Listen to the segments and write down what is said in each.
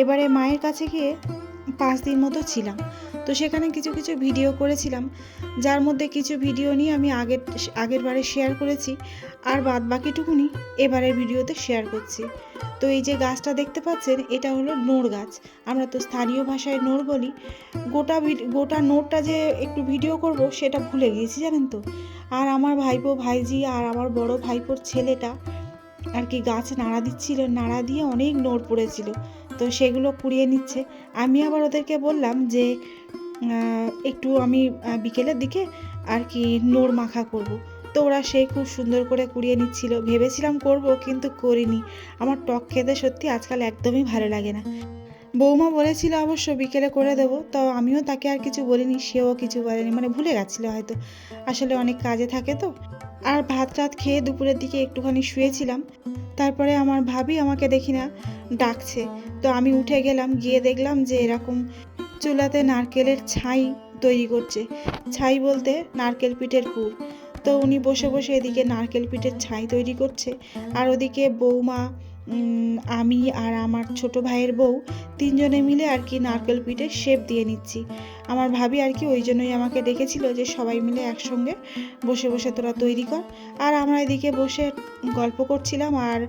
এবারে মায়ের কাছে গিয়ে পাঁচ দিন মতো ছিলাম। তো সেখানে কিছু কিছু ভিডিও করেছিলাম, যার মধ্যে কিছু ভিডিও নিয়ে আমি আগের আগের বারে শেয়ার করেছি আর বাদ বাকিটুকুনি এবারের ভিডিওতে শেয়ার করছি। তো এই যে গাছটা দেখতে পাচ্ছেন, এটা হলো নোর গাছ। আমরা তো স্থানীয় ভাষায় নোড় বলি। গোটা গোটা নোরটা যে একটু ভিডিও করব, সেটা ভুলে গিয়েছি, জানেন তো? আর আমার ভাইপো ভাইজি আর আমার বড় ভাইপোর ছেলেটা আর কি গাছ নাড়া দিচ্ছিল, নাড়া দিয়ে অনেক নোড় পড়েছিল। তো সেগুলো কুড়িয়ে নিচ্ছে। আমি আবার ওদেরকে বললাম যে একটু আমি বিকেলের দিকে আর কি নোড় মাখা করব। তো ওরা সেই খুব সুন্দর করে কুড়িয়ে নিচ্ছিল। ভেবেছিলাম করব কিন্তু করিনি। আমার টক খেতে সত্যি আজকাল একদমই ভালো লাগে না। বৌমা বলেছিল অবশ্য বিকেলে করে দেবো। তো আমিও তাকে আর কিছু বলিনি, সেও কিছু বলেনি। মানে ভুলে গেছিল হয়তো। আসলে অনেক কাজে থাকে তো। আর ভাত টাত খেয়ে দুপুরের দিকে একটুখানি শুয়েছিলাম। তারপরে আমার ভাবি আমাকে দেখি না, ডাকছে। তো আমি উঠে গেলাম, গিয়ে দেখলাম যে এরকম চুলাতে নারকেলের ছাই তৈরি করছে। ছাই বলতে নারকেল পিঠের পুর। তো উনি বসে বসে এদিকে নারকেল পিঠের ছাই তৈরি করছে। আর ওদিকে বৌমা আমি আর আমার ছোট ভাইয়ের বউ তিনজনে মিলে আর কি নারকেল পিঠে শেপ দিয়ে নিচ্ছি। আমার ভাবি আর কি ওই জন্যই আমাকে ডেকেছিল যে সবাই মিলে একসঙ্গে বসে বসে তোরা তৈরি কর। আর আমরা এদিকে বসে গল্প করছিলাম আর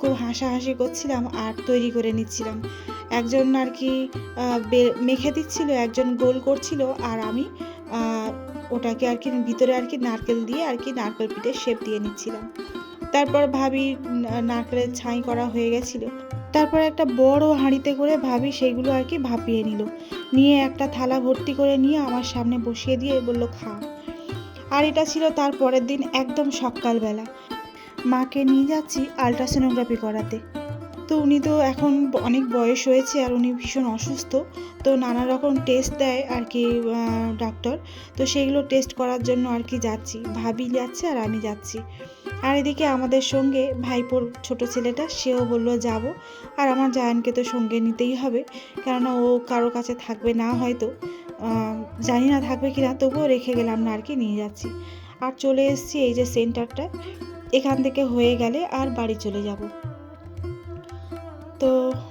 খুব হাসাহাসি করছিলাম আর তৈরি করে নিচ্ছিলাম। একজন আর কি মেখে দিচ্ছিল, একজন গোল করছিল আর আমি ওটাকে আর কি ভিতরে আর কি নারকেল দিয়ে আর কি নারকেল পিঠে শেপ দিয়ে নিচ্ছিলাম। তারপর ভাবি নারকেলের ছাই করা হয়ে গেছিল। তারপর একটা বড় হাঁড়িতে করে ভাবি সেইগুলো আর কি ভাপিয়ে নিল। নিয়ে একটা থালা ভর্তি করে নিয়ে আমার সামনে বসিয়ে দিয়ে বলল, খা। আর এটা ছিল তার পরের দিন একদম সকালবেলা। মাকে নিয়ে যাচ্ছি আলট্রাসোনোগ্রাফি করাতে। তো উনি তো এখন অনেক বয়স হয়েছে আর উনি ভীষণ অসুস্থ। তো নানা রকম টেস্ট দেয় আর কি ডাক্তার তো সেইগুলো টেস্ট করার জন্য আর কি যাচ্ছি। ভাবি যাচ্ছে আর আমি যাচ্ছি। আর এদিকে আমাদের সঙ্গে ভাইপোর ছোট ছেলেটা, সেও বলল, যাব। আর আমার জায়ানকে তো সঙ্গে নিতেই হবে, কেননা ও কারও কাছে থাকবে না হয়তো। জানি না থাকবে কি না তবুও রেখে গেলাম না আর কি, নিয়ে যাচ্ছি। আর চলে এসেছি এই যে সেন্টারটা এখান থেকে হয়ে গেলে আর বাড়ি চলে যাব। তো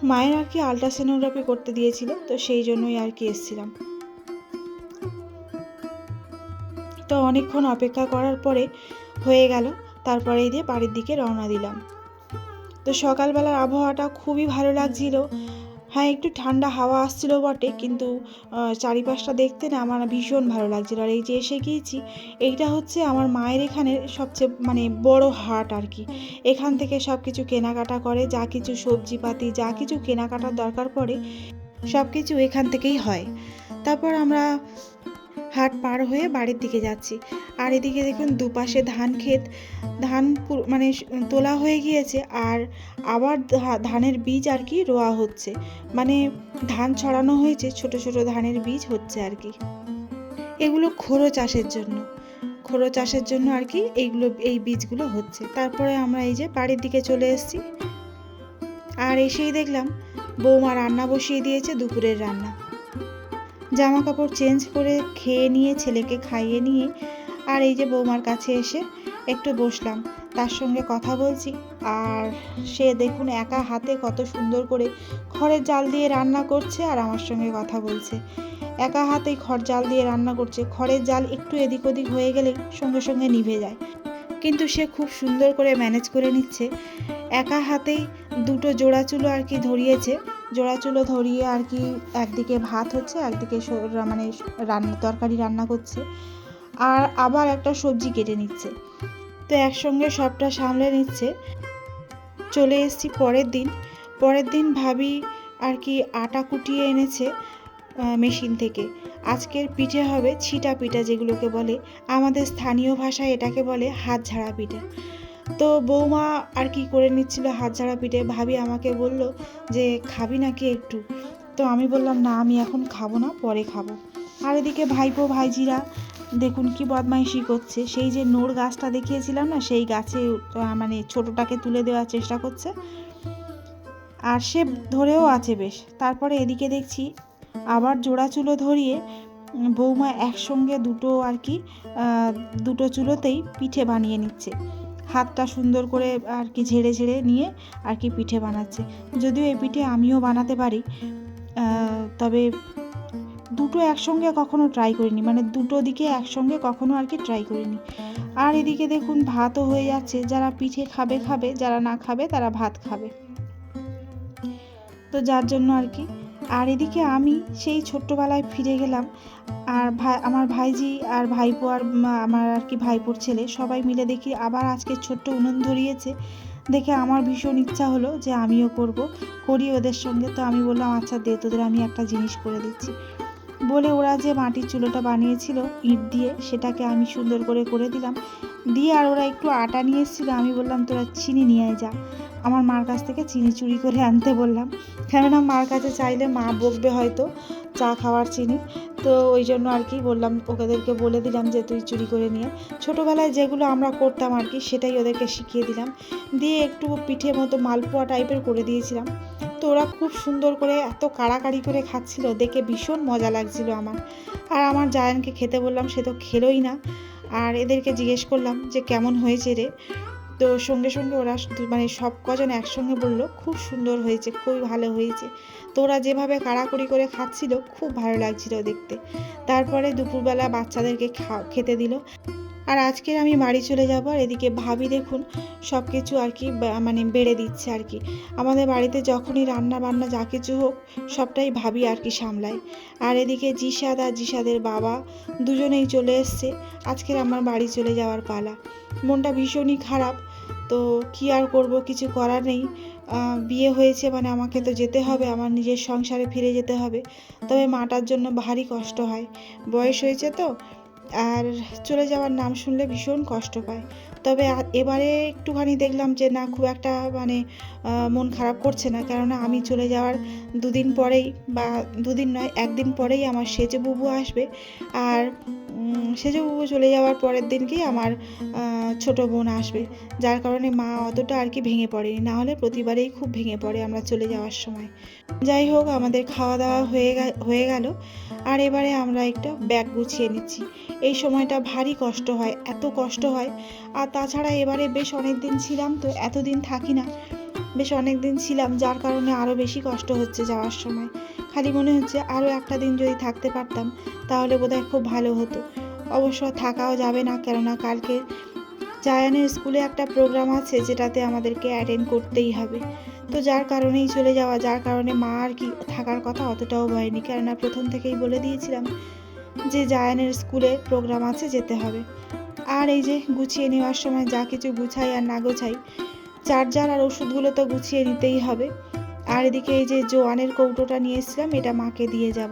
মায়ের আর কি আলট্রাসোনোগ্রাফি করতে দিয়েছিল, তো সেই জন্যই আর কি এসেছিলাম। তো অনেকক্ষণ অপেক্ষা করার পরে হয়ে গেল। তারপরে এই দিয়ে বাড়ির দিকে রওনা দিলাম। তো সকালবেলার আবহাওয়াটা খুবই ভালো লাগছিল। হ্যাঁ একটু ঠান্ডা হাওয়া আসছিল বটে, কিন্তু চারিপাশটা দেখতে না আমার ভীষণ ভালো লাগছিল। আর এই যে এসে গিয়েছি, এইটা হচ্ছে আমার মায়ের এখানে সবচেয়ে মানে বড় হাট আর কি। এখান থেকে সব কিছু কেনাকাটা করে, যা কিছু সবজিপাতি, যা কিছু কেনাকাটার দরকার পড়ে সব কিছু এখান থেকেই হয়। তারপর আমরা হাট পার হয়ে বাড়ির দিকে যাচ্ছি। আর এদিকে দেখুন দুপাশে ধান ক্ষেত, ধান মানে তোলা হয়ে গিয়েছে আর আবার ধানের বীজ আর কি রোয়া হচ্ছে। মানে ধান ছড়ানো হয়েছে, ছোট ছোট ধানের বীজ হচ্ছে আর কি। এগুলো খোরো চাষের জন্য। খোরো চাষের জন্য আর কি এইগুলো, এই বীজগুলো হচ্ছে। তারপরে আমরা এই যে বাড়ির দিকে চলে এসেছি। আর এসেই দেখলাম বৌমা রান্না বসিয়ে দিয়েছে দুপুরের রান্না। জামা কাপড় চেঞ্জ করে খেয়ে নিয়ে, ছেলেকে খাইয়ে নিয়ে আর এই যে বৌমার কাছে এসে একটু বসলাম। তার সঙ্গে কথা বলছি। আর সে দেখুন একা হাতে কত সুন্দর করে খড়ের জাল দিয়ে রান্না করছে আর আমার সঙ্গে কথা বলছে। একা হাতেই খড় জাল দিয়ে রান্না করছে। খড়ের জাল একটু এদিক ওদিক হয়ে গেলে সঙ্গে সঙ্গে নিভে যায়। কিন্তু সে খুব সুন্দর করে ম্যানেজ করে নিচ্ছে। একা হাতেই দুটো জোড়া চুলো আর কি ধরিয়েছে। জোড়া চুলো ধরিয়ে আর কি একদিকে ভাত হচ্ছে, একদিকে মানে রান্না তরকারি রান্না করছে। আর আবার একটা সবজি কেটে নিচ্ছে। তো একসঙ্গে সবটা সামলে নিচ্ছে। চলে এসেছি পরের দিন। পরের দিন ভাবি আর কি আটা কুটিয়ে এনেছে মেশিন থেকে। আজকের পিঠে হবে ছিটা পিঠা যেগুলোকে বলে। আমাদের স্থানীয় ভাষায় এটাকে বলে হাত ঝাড়া পিঠে। তো বৌমা আর কি করে নিচ্ছিল হাত ঝাড়া পিঠে? ভাবি আমাকে বলল যে, খাবি নাকি একটু? তো আমি বললাম, না, আমি এখন খাব না, পরে খাব। আর এদিকে ভাইপো, ভাইজিরা, দেখুন কি বদমাইশি করছে। সেই যে নোর গাছটা দেখিয়েছিলাম না, সেই গাছে মানে ছোটোটাকে তুলে দেওয়ার চেষ্টা করছে। আর সে ধরেও আছে বেশ। তারপরে এদিকে দেখছি, আবার জোড়া চুলো ধরিয়ে, বৌমা একসঙ্গে দুটো আর কি দুটো চুলোতেই পিঠে বানিয়ে নিচ্ছে। হাতটা সুন্দর করে আর কি ঝেড়ে ঝেড়ে নিয়ে আর কি পিঠে বানাচ্ছে। যদিও এই পিঠে আমিও বানাতে পারি তবে দুটো একসঙ্গে কখনো ট্রাই করিনি মানে দুটো দিকে একসঙ্গে কখনো আর কি ট্রাই করিনি। আর এদিকে দেখুন ভাতও হয়ে যাচ্ছে, যারা পিঠে খাবে খাবে, যারা না খাবে তারা ভাত খাবে। তো যার জন্য আর কি আর এদিকে আমি সেই ছোট্টবেলায় ফিরে গেলাম। আর ভাই, আমার ভাইজি আর ভাইপো আর আমার আর কি ভাইপোর ছেলে সবাই মিলে দেখি আবার আজকে ছোট্ট উনুন ধরিয়েছে। দেখে আমার ভীষণ ইচ্ছা হলো যে আমিও করব, করি ওদের সঙ্গে। তো আমি বললাম আচ্ছা দে, তোদের আমি একটা জিনিস করে দিচ্ছি। বলে ওরা যে মাটির চুলোটা বানিয়েছিল ইট দিয়ে, সেটাকে আমি সুন্দর করে করে দিলাম। দিয়ে আর ওরা একটু আটা নিয়ে এসেছিল। আমি বললাম, তোরা চিনি নিয়ে যা। আমার মার কাছ থেকে চিনি চুরি করে আনতে বললাম। কেননা মার কাছে চাইলে মা বকবে হয়তো, চা খাওয়ার চিনি। তো ওই জন্য আর কি বললাম, ওদেরকে বলে দিলাম যে তুই চুরি করে নিয়ে। ছোটোবেলায় যেগুলো আমরা করতাম আর কি, সেটাই ওদেরকে শিখিয়ে দিলাম। দিয়ে একটু পিঠে মতো মালপোয়া টাইপের করে দিয়েছিলাম। তো ওরা খুব সুন্দর করে এত কাড়াকাড়ি করে খাচ্ছিল, দেখে ভীষণ মজা লাগছিল আমার। আর আমার জায়ানকে খেতে বললাম, সে তো খেলোই না। আর এদেরকে জিজ্ঞেস করলাম যে কেমন হয়েছে রে? তো সঙ্গে সঙ্গে ওরা মানে সব কজন একসঙ্গে বলল, খুব সুন্দর হয়েছে, খুবই ভালো হয়েছে। তো ওরা যেভাবে কাড়াকড়ি করে খাচ্ছিল, খুব ভালো লাগছিল দেখতে। তারপরে দুপুরবেলা বাচ্চাদেরকে খেতে দিল। আর আজকের আমি বাড়ি চলে যাব, আর এদিকে ভাবি দেখুন সব কিছু আর কি মানে বেড়ে দিচ্ছে আর কি। আমাদের বাড়িতে যখনই রান্না বান্না যা কিছু হোক, সবটাই ভাবি আর কি সামলায়। আর এদিকে জিসাদ আর জিসাদের বাবা দুজনেই চলে এসছে, আজকের আমার বাড়ি চলে যাওয়ার পালা। মনটা ভীষণই খারাপ। তো কি আর করব, কিছু করার নেই। বিয়ে হয়েছে মানে আমাকে তো যেতে হবে, আমার নিজের সংসারে ফিরে যেতে হবে। তবে মাটার জন্য ভারী কষ্ট হয়। বয়স হয়েছে তো, আর চলে যাওয়ার নাম শুনলে ভীষণ কষ্ট পায়। তবে এবারে একটুখানি দেখলাম যে না, খুব একটা মানে মন খারাপ করছে না। কেননা আমি চলে যাওয়ার দুদিন পরেই বা দুদিন নয়, একদিন পরেই আমার সেজে বুবু আসবে। আর সেজে বুবু চলে যাওয়ার পরের দিনকেই আমার ছোট বোন আসবে। যার কারণে মা অতটা আর কি ভেঙে পড়েনি। না হলে প্রতিবারেই খুব ভেঙে পড়ে আমরা চলে যাওয়ার সময়। যাই হোক, আমাদের খাওয়া দাওয়া হয়ে হয়ে গেল। আর এবারে আমরা একটা ব্যাগ গুছিয়ে নিচ্ছি। এই সময়টা ভারী কষ্ট হয়, এত কষ্ট হয়। আর তাছাড়া এবারে বেশ অনেক দিন ছিলাম তো, এতদিন থাকি না। বেশ অনেক দিন ছিলাম, যার কারণে আরও বেশি কষ্ট হচ্ছে যাওয়ার সময়। খালি মনে হচ্ছে আরও একটা দিন যদি থাকতে পারতাম, তাহলে বোধহয় খুব ভালো হতো। অবশ্য থাকাও যাবে না, কেননা কালকে জায়ানের স্কুলে একটা প্রোগ্রাম আছে যেটাতে আমাদেরকে অ্যাটেন্ড করতেই হবে। তো যার কারণেই চলে যাওয়া, যার কারণে মা আর কি থাকার কথা অতটাও ভয়নি। কেননা প্রথম থেকেই বলে দিয়েছিলাম যে জায়ানের স্কুলে প্রোগ্রাম আছে, যেতে হবে। আর এই যে গুছিয়ে নেওয়ার সময় যা কিছু গুছাই আর না গোছাই, চার্জার আর ওষুধগুলো তো গুছিয়ে নিতেই হবে। আর এদিকে এই যে জোয়ানের কৌটোটা নিয়ে এসেছিলাম, এটা মাকে দিয়ে যাব।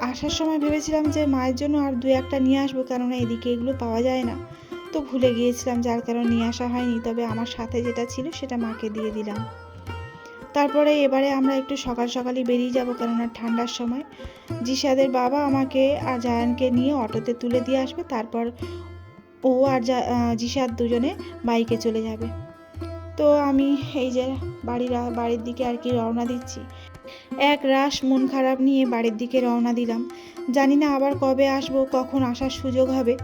আসার সময় ভেবেছিলাম যে মায়ের জন্য আর দু একটা নিয়ে আসব, কেননা এদিকে এগুলো পাওয়া যায় না। তো ভুলে গিয়েছিলাম যার কারণে নিয়ে আসা হয়নি, তবে আমার সাথে যেটা ছিল সেটা মাকে দিয়ে দিলাম। তারপরে এবারে আমরা একটু সকাল সকালই বেরিয়ে যাব, কেননা ঠান্ডার সময়। জিসাদের বাবা আমাকে আর জায়ানকে নিয়ে অটোতে তুলে দিয়ে আসবে, তারপর ও আর জিসাদ দুজনে বাইকে চলে যাবে। তো আমি এই যে বাড়ির বাড়ির দিকে আর কি রওনা দিচ্ছি। এক রাশ মন খারাপ নিয়ে বাড়ির দিকে রওনা দিলাম। জানি না আবার কবে আসব, কখন আসার সুযোগ হবে।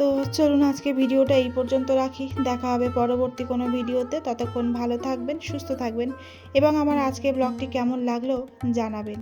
তো চলুন আজকে ভিডিওটা এই পর্যন্ত রাখি। দেখা হবে পরবর্তী কোনো ভিডিওতে। ততক্ষণ ভালো থাকবেন, সুস্থ থাকবেন এবং আমার আজকে ব্লগটি কেমন লাগল জানাবেন।